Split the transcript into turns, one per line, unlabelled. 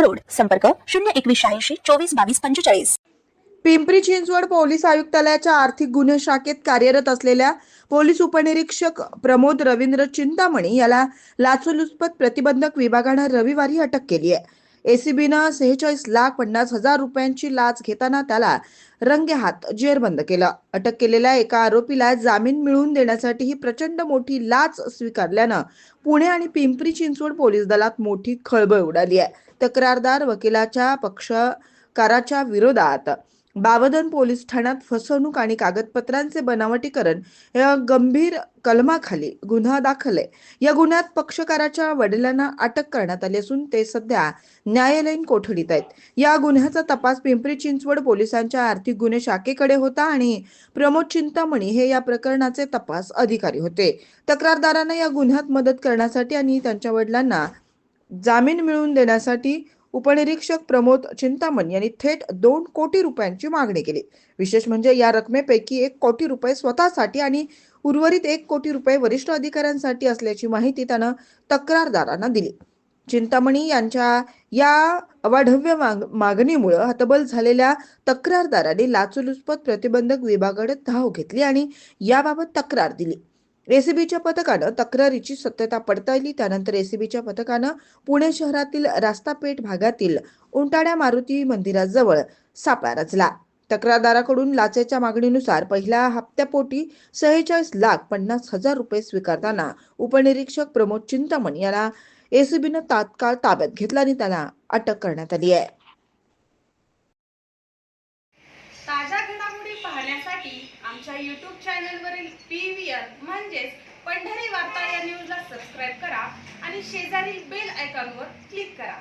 road. संपर्क शून्य एकवीस शहाऐंशी चोवीस बावीस पंचेचाळीस.
पिंपरी चिंचवड पोलीस आयुक्तालयाच्या आर्थिक गुन्हे शाखेत कार्यरत असलेल्या पोलीस उपनिरीक्षक प्रमोद रवींद्र चिंतामणी याला लाचलुचपत प्रतिबंधक विभागानं रविवारी अटक केली आहे. एसीबीनं सेहेचाळीस लाख पन्नास हजार रुपयांची लाच घेताना त्याला रंगेहात जेरबंद केलं. अटक केलेल्या एका आरोपीला जामीन मिळवून देण्यासाठी ही प्रचंड मोठी लाच स्वीकारल्यानं पुणे आणि पिंपरी चिंचवड पोलीस दलात मोठी खळबळ उडाली आहे. तक्रारदार वकिलाच्या पक्षकाराच्या विरोधात बावधन पोलीस ठाण्यात फसवणूक आणि कागदपत्रांचे बनावटीकरण या गंभीर कलमाखाली गुन्हा दाखल आहे या गुन्ह्यात पक्षकाराच्या वडिलांना अटक करण्यात आली असून ते सध्या न्यायालयीन कोठडीत आहेत. या गुन्ह्याचा तपास पिंपरी चिंचवड पोलिसांच्या आर्थिक गुन्हे शाखेकडे होता आणि प्रमोद चिंतामणी हे या प्रकरणाचे तपास अधिकारी होते. तक्रारदारांना या गुन्ह्यात मदत करण्यासाठी आणि त्यांच्या वडिलांना जामीन मिळवून देण्यासाठी उपनिरीक्षक प्रमोद चिंतामण यांनी थेट दोन कोटी रुपयांची मागणी केली. विशेष म्हणजे या रकमेपैकी एक कोटी रुपये स्वतःसाठी आणि उर्वरित एक कोटी रुपये वरिष्ठ अधिकाऱ्यांसाठी असल्याची माहिती त्यानं तक्रारदारांना दिली. चिंतामणी यांच्या या अवाढव्य माग मागणीमुळं हतबल झालेल्या तक्रारदारांनी लाचलुचपत प्रतिबंधक विभागाकडे धाव घेतली आणि याबाबत तक्रार दिली. एसीबीच्या पथकानं तक्रारीची सत्यता पडताळली. त्यानंतर एसीबीच्या पथकानं पुणे शहरातील रास्तापेठ भागातील उंटाड्या मारुती मंदिराजवळ सापळा रचला. तक्रारदाराकडून लाचेच्या मागणीनुसार पहिल्या हप्त्यापोटी सेहेचाळीस लाख पन्नास हजार रुपये स्वीकारताना उपनिरीक्षक प्रमोद चिंतामण याला एसीबीनं तात्काळ ताब्यात घेतला आणि त्याला अटक करण्यात आली आहे.
ताज्या घडामोडी पाहण्यासाठी आमच्या यूट्यूब चॅनलवरील पी व्ही आर म्हणजेच पंढरी वार्ता या न्यूजला सबस्क्राईब करा आणि शेजारील बेल आयकॉनवर क्लिक करा.